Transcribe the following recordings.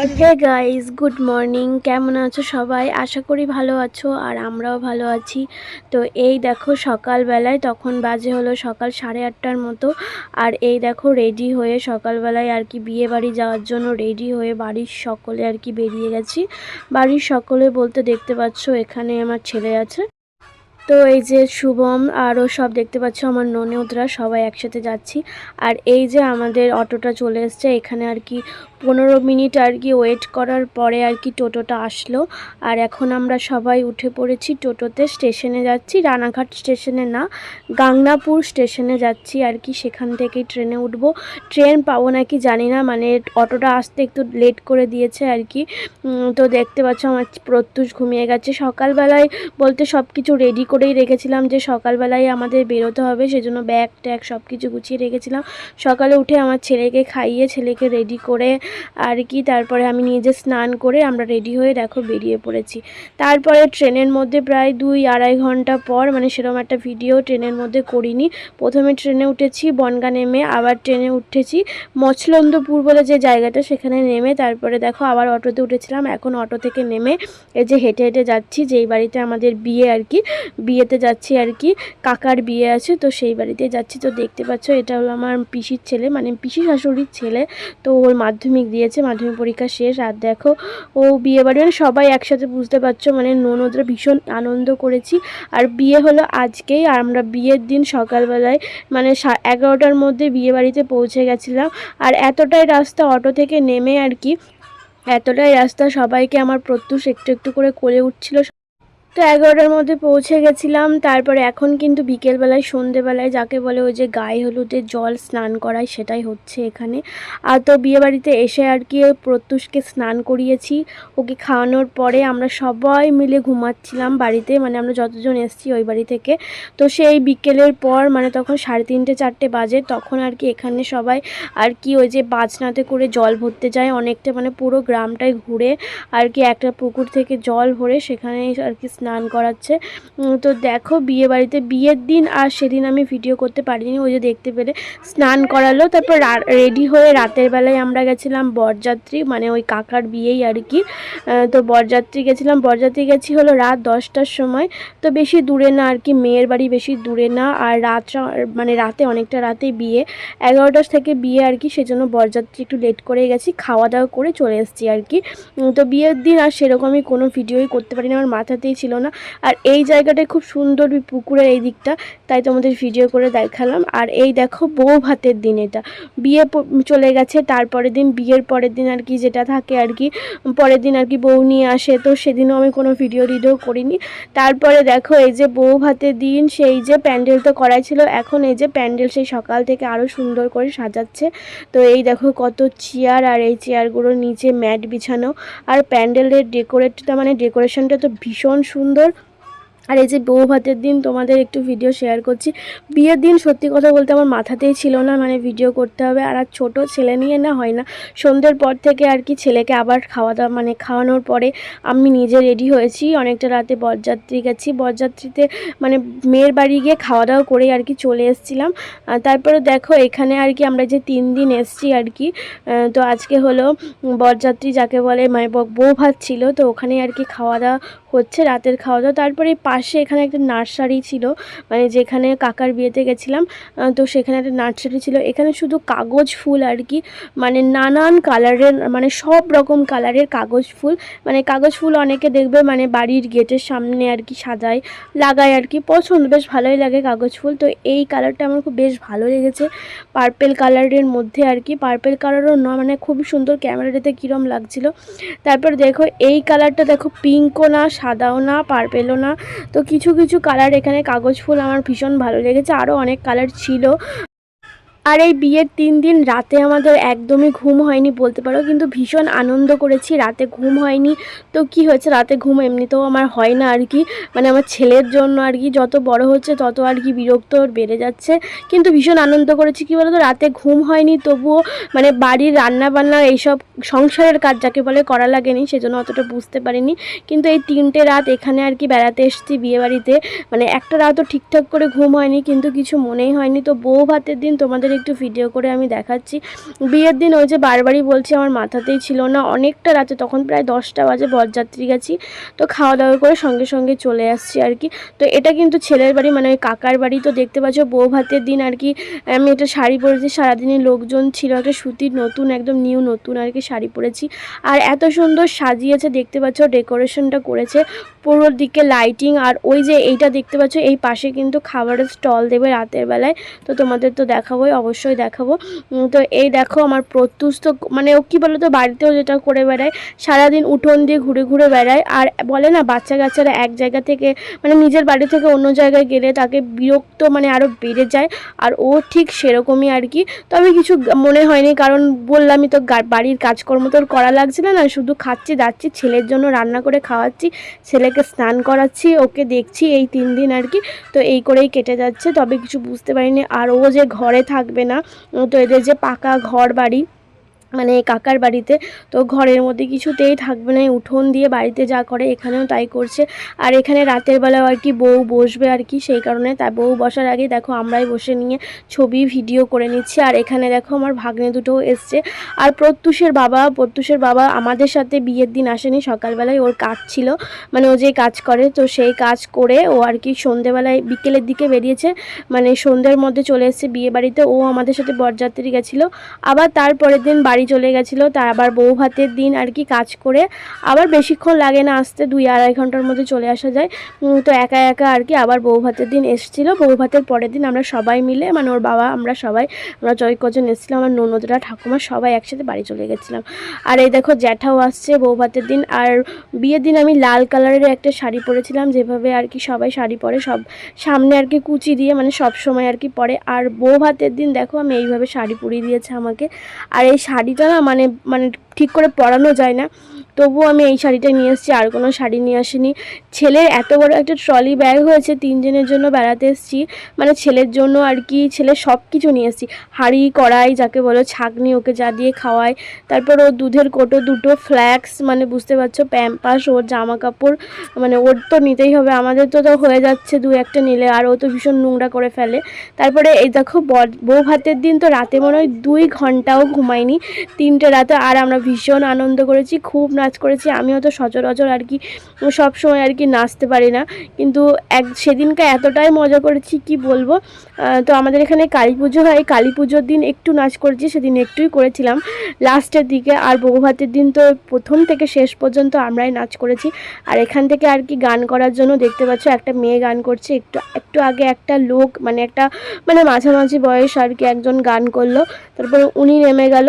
Hey guys good morning কেমন আছো সবাই? আশা করি ভালো আছো আর আমরাও ভালো আছি। তো এই দেখো সকালবেলায়, তখন বাজে হলো সকাল সাড়ে আটটার মতো। আর এই দেখো রেডি হয়ে সকালবেলায় আর কি বিয়ে বাড়ি যাওয়ার জন্য রেডি হয়ে বাড়ির সকলে আর কি বেরিয়ে গেছি। বাড়ির সকলে বলতে দেখতে পাচ্ছ এখানে আমার ছেলে আছে। তো এই যে শুভম আরও সব দেখতে পাচ্ছ, আমার ননদরা সবাই একসাথে যাচ্ছি। আর এই যে আমাদের অটোটা চলে এসছে, এখানে আর কি পনেরো মিনিট আর কি ওয়েট করার পরে আর কি টোটোটা আসলো। আর এখন আমরা সবাই উঠে পড়েছি টোটোতে, স্টেশনে যাচ্ছি, রানাঘাট স্টেশনে না, গাংনাপুর স্টেশনে যাচ্ছি আর কি, সেখান থেকেই ট্রেনে উঠবো। ট্রেন পাবো নাকি জানি না মানে অটোটা আসতে একটু লেট করে দিয়েছে আর কি। তো দেখতে পাচ্ছ আমার প্রত্যুষ ঘুমিয়ে গেছে। সকালবেলায় বলতে সব কিছু রেডি করেই রেখেছিলাম যে সকালবেলায় আমাদের বেরোতে হবে, সেজন্য ব্যাগ ট্যাগ সব কিছু গুছিয়ে রেখেছিলাম। সকালে উঠে আমার ছেলেকে খাইয়ে, ছেলেকে রেডি করে আর কি, তারপরে আমি নিজে স্নান করে আমরা রেডি হয়ে দেখো বেরিয়ে পড়েছি। তারপরে ট্রেনের মধ্যে প্রায় দুই আড়াই ঘণ্টা পর মানে সেরকম একটা ভিডিও ট্রেনের মধ্যে করিনি। প্রথমে ট্রেনে উঠেছি, বনগা নেমে আবার ট্রেনে উঠেছি। মছলন্দপুর বলে যে জায়গাটা, সেখানে নেমে তারপরে দেখো আবার অটোতে উঠেছিলাম। এখন অটো থেকে নেমে এই যে হেঁটে হেঁটে যাচ্ছি, যেই বাড়িতে আমাদের বিয়ে আর কি বিয়েতে যাচ্ছি আর কি। কাকার বিয়ে আছে, তো সেই বাড়িতে যাচ্ছি। তো দেখতে পাচ্ছ, এটা হলো আমার পিসির ছেলে মানে পিসি শাশুড়ির ছেলে। তো ওর মাধ্যমিক দিয়েছে, মাধ্যমিক পরীক্ষা শেষ। আর দেখো, ও বিয়ে বাড়ি মানে সবাই একসাথে বুঝতে পারছ মানে ননদরা ভীষণ আনন্দ করেছি। আর বিয়ে হলো আজকেই, আর আমরা বিয়ের দিন সকালবেলায় মানে এগারোটার মধ্যে বিয়ে বাড়িতে পৌঁছে গেছিলাম। আর এতটাই রাস্তা অটো থেকে নেমে আর কি, এতটাই রাস্তা সবাইকে আমার প্রত্যুষ একটু একটু করে কোলে উঠছিল। তো এগারোটার মধ্যে পৌঁছে গেছিলাম। তারপরে এখন কিন্তু বিকেলবেলায়, সন্ধেবেলায় যাকে বলে ওই যে গায়ে হলুদের জল স্নান করায়, সেটাই হচ্ছে এখানে। আর তো বিয়েবাড়িতে এসে আর কি প্রত্যুষকে স্নান করিয়েছি। ওকে খাওয়ানোর পরে আমরা সবাই মিলে ঘুমাচ্ছিলাম বাড়িতে মানে আমরা যতজন এসেছি ওই বাড়ি থেকে। তো সেই বিকেলের পর মানে তখন সাড়ে তিনটে, চারটে বাজে, তখন আর কি এখানে সবাই আর কি ওই যে বাজনাতে করে জল ভরতে যায়। অনেকটা মানে পুরো গ্রামটাই ঘুরে আর কি একটা পুকুর থেকে জল ভরে সেখানে আর কি স্নান করাচ্ছে। তো দেখো বিয়ে বাড়িতে বিয়ের দিন আর সেদিন আমি ভিডিও করতে পারিনি। ওই যে দেখতে পেলে স্নান করালো, তারপর রেডি হয়ে রাতের বেলায় আমরা গেছিলাম বরযাত্রী মানে ওই কাকার বিয়েই আর কি। তো বরযাত্রী গেছিলাম। বরযাত্রী গেছি হলো রাত দশটার সময়। তো বেশি দূরে না আর কি, মেয়ের বাড়ি বেশি দূরে না। আর রাত মানে রাতে অনেকটা রাতে বিয়ে। এগারোটার থেকে বিয়ে আর কি, সেজন্য বরযাত্রী একটু লেট করে গেছি। খাওয়া দাওয়া করে চলে এসেছি আর কি। তো বিয়ের দিন আর সেরকমই কোনো ভিডিওই করতে পারিনি। আমার মাথাতেই ছিল না। আর এই জায়গাটায় খুব সুন্দর পুকুরের এই দিকটা, তাই তোমাদের ভিডিও করে দেখালাম। আর এই দেখো বউ ভাতের দিন এটা। বিয়ে চলে গেছে, তারপরের দিন, বিয়ের পরের দিন আর কি যেটা থাকে আর কি, পরের দিন আর কি বউ নিয়ে আসে। তো সেদিনও আমি কোনো ভিডিও টিডিও করিনি। তারপরে দেখো এই যে বউ ভাতের দিন, সেই যে প্যান্ডেল তো করাই ছিল। এখন এই যে প্যান্ডেল সেই সকাল থেকে আরও সুন্দর করে সাজাচ্ছে। তো এই দেখো কত চেয়ার, আর এই চেয়ারগুলোর নিচে ম্যাট বিছানো। আর প্যান্ডেলের ডেকোরেটটা মানে ডেকোরেশনটা তো ভীষণ সুন্দর আর এই যে বউ ভাতের দিন, তোমাদের একটু ভিডিও শেয়ার করছি। বিয়ের দিন সত্যি কথা বলতে আমার মাথাতেই ছিল না মানে ভিডিও করতে হবে। আর আর ছোটো ছেলে নিয়ে না হয় না। সন্ধ্যের পর থেকে আর কি ছেলেকে আবার খাওয়া দাওয়া মানে খাওয়ানোর পরে আমি নিজে রেডি হয়েছি। অনেকটা রাতে বরযাত্রী গেছি। বরযাত্রীতে মানে মেয়ের বাড়ি গিয়ে খাওয়া দাওয়া করে আর কি চলে এসেছিলাম। তারপরে দেখো, এখানে আর কি আমরা যে তিন দিন এসছি আর কি তো আজকে হলো বরযাত্রী যাকে বলে মানে বউ ভাত ছিল, তো ওখানে আর কি খাওয়া দাওয়া হচ্ছে রাতের খাওয়া দাওয়া। তারপরে পাশে এখানে একটা নার্সারি ছিল মানে যেখানে কাকার বিয়েতে গেছিলাম তো সেখানে একটা নার্সারি ছিল। এখানে শুধু কাগজ ফুল আর কি মানে নানান কালারের মানে সব রকম কালারের কাগজ ফুল। মানে কাগজ ফুল অনেকে দেখবে মানে বাড়ির গেটের সামনে আর কি সাজায়, লাগায় আর কি। পছন্দ, বেশ ভালোই লাগে কাগজ ফুল। তো এই কালারটা আমার খুব বেশ ভালো লেগেছে। পার্পেল কালারের মধ্যে আর কি, পার্পেল কালারও না মানে খুব সুন্দর, ক্যামেরাটাতে কীরম লাগছিল। তারপর দেখো, এই কালারটা দেখো, পিঙ্কও না সাদাও না পার্পেলও না। তো কিছু কিছু কালার এখানে কাগজ ফুল আমার ভীষণ ভালো লেগেছে। আরও অনেক কালার ছিল। আর এই বিয়ের তিন দিন রাতে আমাদের একদমই ঘুম হয়নি বলতে পারো, কিন্তু ভীষণ আনন্দ করেছি, রাতে ঘুম হয়নি। তো কি হয়েছে? রাতে ঘুম এমনিতেও আমার হয় না আর কি। মানে আমার ছেলের জন্য আর কি, যত বড় হচ্ছে তত আর কি বিরক্ত বেড়ে যাচ্ছে। কিন্তু ভীষণ আনন্দ করেছি, কি বলতো? রাতে ঘুম হয়নি, তবুও মানে বাড়ির রান্না বান্না এইসব সংসারের কাজ যাকে বলে করা লাগেনি, সেজন্য অতটা বুঝতে পারিনি। কিন্তু এই তিনটে রাত এখানে আর কি বেড়াতে এসেছি বিয়েবাড়িতে। মানে একটা রাতও ঠিকঠাক করে ঘুম হয়নি, কিন্তু কিছু মনেই হয়নি। তো বউ ভাতের দিন তোমাদের তোমাদের একটু ভিডিও করে আমি দেখাচ্ছি। বিয়ের দিন ওই যে বারবারই বলছি, আমার মাথাতেই ছিল না। অনেকটা রাতে, তখন প্রায় দশটা বাজে বরযাত্রী গেছি। তো খাওয়া দাওয়া করে সঙ্গে সঙ্গে চলে আসছি আর কি। তো এটা কিন্তু ছেলের বাড়ি মানে ওই কাকার বাড়ি। তো দেখতে পাচ্ছ বউ ভাতের দিন আর কি। আমি একটা শাড়ি পরেছি সারাদিনই লোকজন ছিল, একটা সুতির নতুন, একদম নিউ নতুন আর কি শাড়ি পরেছি। আর এত সুন্দর সাজিয়েছে, দেখতে পাচ্ছ, ডেকোরেশনটা করেছে। পুরো দিকে লাইটিং আর ওই যে এইটা দেখতে পাচ্ছ, এই পাশে কিন্তু খাবারের স্টল দেবে রাতের বেলায়। তো তোমাদের তো দেখাবোই অবশ্যই দেখাবো। তো এই দেখো আমার প্রত্যুষ মানে ও কী বলো তো বাড়িতেও যেটা করে বেড়ায়, সারাদিন উঠোন দিয়ে ঘুরে ঘুরে বেড়ায়। আর বলে না, বাচ্চা কাচ্চারা এক জায়গা থেকে মানে নিজের বাড়ি থেকে অন্য জায়গায় গেলে তাকে বিরক্ত মানে আরও বেড়ে যায়। আর ও ঠিক সেরকমই আর কি। তবে কিছু মনে হয়নি, কারণ বললামই তো বাড়ির কাজকর্ম তো আর করা লাগছিল না শুধু খাচ্ছি যাচ্ছি ছেলের জন্য রান্না করে খাওয়াচ্ছি, ছেলেকে স্নান করাচ্ছি, ওকে দেখছি এই তিন দিন আর কি। তো এই করেই কেটে যাচ্ছে, তবে কিছু বুঝতে পারিনি। আর ও যে ঘরে থাকবে না। তো এদের যে পাকা ঘর বাড়ি মানে কাকার বাড়িতে। তো ঘরের মধ্যে কিছুতেই থাকবে না উঠোন দিয়ে বাড়িতে যা করে এখানেও তাই করছে। আর এখানে রাতের বেলাও আর কি বউ বসবে আর কি, সেই কারণে তাই বউ বসার আগে দেখো আমরাই বসে নিয়ে ছবি, ভিডিও করে নিচ্ছি। আর এখানে দেখো আমার ভাগ্নে দুটোও এসছে। আর প্রত্যুষের বাবা প্রত্যুষের বাবা আমাদের সাথে বিয়ের দিন আসেনি, সকালবেলায় ওর কাজ ছিল। মানে ও যে কাজ করে, তো সেই কাজ করে ও আর কি সন্ধেবেলায়, বিকেলের দিকে বেরিয়েছে। মানে সন্ধ্যের মধ্যে চলে এসেছে বিয়ে বাড়িতে। ও আমাদের সাথে বরযাত্রী গেছিল। আবার তারপরের দিন বাড়ি চলে গেছিল তার আবার বউ ভাতের দিন আর কি কাজ করে আবার বেশিক্ষণ লাগে না আসতে, দুই আড়াই ঘণ্টার মধ্যে চলে আসা যায়। তো একা একা আর কি আবার বউ ভাতের দিন এসেছিল। বউ ভাতের পরের দিন আমরা সবাই মিলে মানে ওর বাবা, আমরা সবাই, আমরা জয় কজন এসেছিলাম, আমার ননদরা, ঠাকুমা সবাই একসাথে বাড়ি চলে গেছিলাম। আর এই দেখো জ্যাঠাও আসছে বউ ভাতের দিন। আর বিয়ের দিন আমি লাল কালারের একটা শাড়ি পরেছিলাম, যেভাবে আর কি সবাই শাড়ি পরে, সব সামনে আর কি কুচি দিয়ে মানে সব সময় আর কি পরে। আর বউ ভাতের দিন দেখো, আমি এইভাবে শাড়ি পরিয়ে দিয়েছে আমাকে। আর এই শাড়িটা না মানে মানে ঠিক করে পরানো যায় না। তবুও আমি এই শাড়িটা নিয়ে এসেছি, আর কোনো শাড়ি নিয়ে আসিনি। ছেলের এত বড় একটা ট্রলি ব্যাগ হয়েছে, তিনজনের জন্য বেড়াতে এসেছি। মানে ছেলের জন্য আর কি ছেলে সব কিছু নিয়ে এসেছি। হাঁড়ি, কড়াই, যাকে বলো, ছাকনি, ওকে যা দিয়ে খাওয়াই। তারপর ওর দুধের কোটো দুটো ফ্ল্যাক্স মানে বুঝতে পারছ প্যাম্পাস ওর জামা কাপড় মানে ওর তো নিতেই হবে। আমাদের তো তো হয়ে যাচ্ছে দু একটা নিলে, আর ও তো ভীষণ নোংরা করে ফেলে। তারপরে এই দেখো বউ ভাতের দিন তো রাতে মনে হয় দুই ঘন্টাও ঘুমাইনি তিনটে রাতে আর আমরা ভীষণ আনন্দ করেছি, খুব নাচ করেছি। আমিও তো সচরাচর আর কি সব সময় আর কি নাচতে পারি না। কিন্তু এক, সেদিনকে এতটাই মজা করেছি কি বলব? তো আমাদের এখানে কালী পুজো হয়, কালী পুজোর দিন একটু নাচ করেছি, সেদিন একটুই করেছিলাম। লাস্টের দিকে আর বউ ভাতের দিন তো প্রথম থেকে শেষ পর্যন্ত আমরাই নাচ করেছি। আর এখান থেকে আর কি গান করার জন্য দেখতে পাচ্ছ একটা মেয়ে গান করছে, একটু একটু আগে একটা লোক মানে একটা মানে মাঝামাঝি বয়স আর কি একজন গান করল। তারপরে উনি নেমে গেল।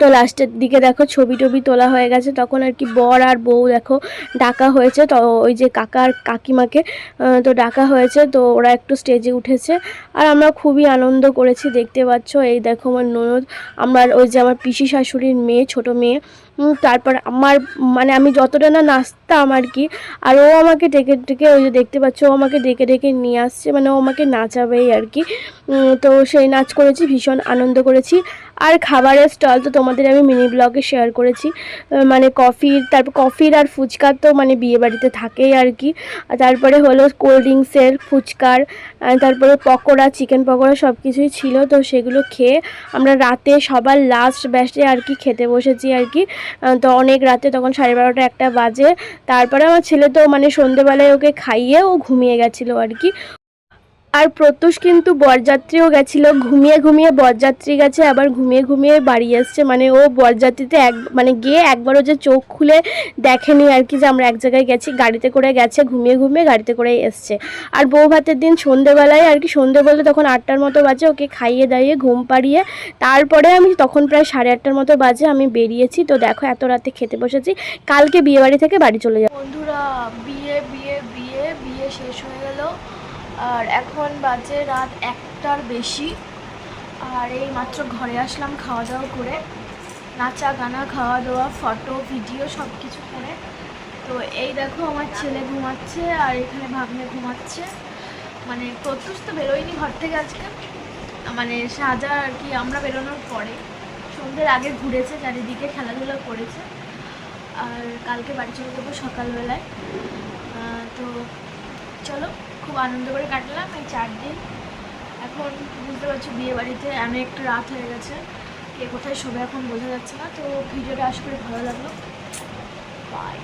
তো লাস্টের দিকে দেখো ছবি টবি তোলা হয়ে গেছে, তখন আর কি বর আর বউ দেখো ডাকা হয়েছে, তো ওই যে কাকা আর কাকিমাকে তো ডাকা হয়েছে, তো ওরা একটু স্টেজে উঠেছে। আর আমরা খুবই আনন্দ করেছি, দেখতে পাচ্ছ, এই দেখো আমার ননদ, আমার ওই যে আমার পিসি শাশুড়ির মেয়ে, ছোট মেয়ে তারপর আমার মানে আমি যতটা না নাচতাম আর কি, আর ও আমাকে ডেকে ডেকে ওই যে দেখতে পাচ্ছ, ও আমাকে ডেকে ডেকে নিয়ে আসছে মানে ও আমাকে নাচাবেই আর কি তো সেই নাচ করেছি, ভীষণ আনন্দ করেছি। আর খাবারের স্টল তো তোমাদের আমি মিনি ব্লগে শেয়ার করেছি। মানে কফির তারপর কফির আর ফুচকার তো মানে বিয়ে বাড়িতে থাকেই আর কি। তারপরে হলো কোল্ড ড্রিঙ্কসের ফুচকার তারপরে পকোড়া চিকেন পকোড়া সব কিছুই ছিল। তো সেগুলো খেয়ে আমরা রাতে সবার লাস্ট ব্যাচে আর কি খেতে বসেছি আর কি। তো অনেক রাতে তখন সাড়ে বারোটা একটা বাজে। তারপরে আমার ছেলে তো মানে সন্ধেবেলায় ওকে খাইয়ে ও ঘুমিয়ে গেছিল আর কি। আর প্রত্যুষ কিন্তু বরযাত্রীও গেছিল। ঘুমিয়ে ঘুমিয়ে বরযাত্রী গেছে, আবার ঘুমিয়ে ঘুমিয়ে বাড়ি এসছে। মানে ও বরযাত্রীতে এক মানে গিয়ে একবারও যে চোখ খুলে দেখেনি আর কি যে আমরা এক জায়গায় গেছি, গাড়িতে করে গেছে, ঘুমিয়ে ঘুমিয়ে গাড়িতে করে এসছে। আর বউ ভাতের দিন সন্ধেবেলায় আর কি, সন্ধে বলতে তখন আটটার মতো বাজে, ওকে খাইয়ে দাইয়ে, ঘুম পাড়িয়ে, তারপরে আমি তখন প্রায় সাড়ে আটটার মতো বাজে, আমি বেরিয়েছি। তো দেখো এত রাতে খেতে বসেছি, কালকে বিয়ে বাড়ি থেকে বাড়ি চলে যাব। বন্ধুরা, বিয়ে বিয়ে বিয়ে বিয়ে শেষ হয়ে আর এখন বাজে রাত একটার বেশি। আর এই মাত্র ঘরে আসলাম খাওয়া দাওয়া করে। নাচা, গানা খাওয়া দাওয়া ফটো, ভিডিও সব কিছু করে। তো এই দেখো আমার ছেলে ঘুমাচ্ছে আর এখানে ভাগ্নে ঘুমাচ্ছে। মানে প্রত্যুষ তো বেরোয়নি ঘর থেকে আজকে। মানে সাজা আর কি আমরা বেরোনোর পরে। সন্ধ্যের আগে ঘুরেছে, চারিদিকে খেলাধুলা করেছে। আর কালকে বাড়ি চলে যাব সকালবেলায়। তো চলো। খুব আনন্দ করে কাটলাম এই চার দিন। এখন বুঝতে পারছি বিয়ে বাড়িতে অনেক রাত হয়ে গেছে কে কোথায় শোবে এখন বোঝা যাচ্ছে না। তো ভিডিওটা করি ভালো লাগল। বাই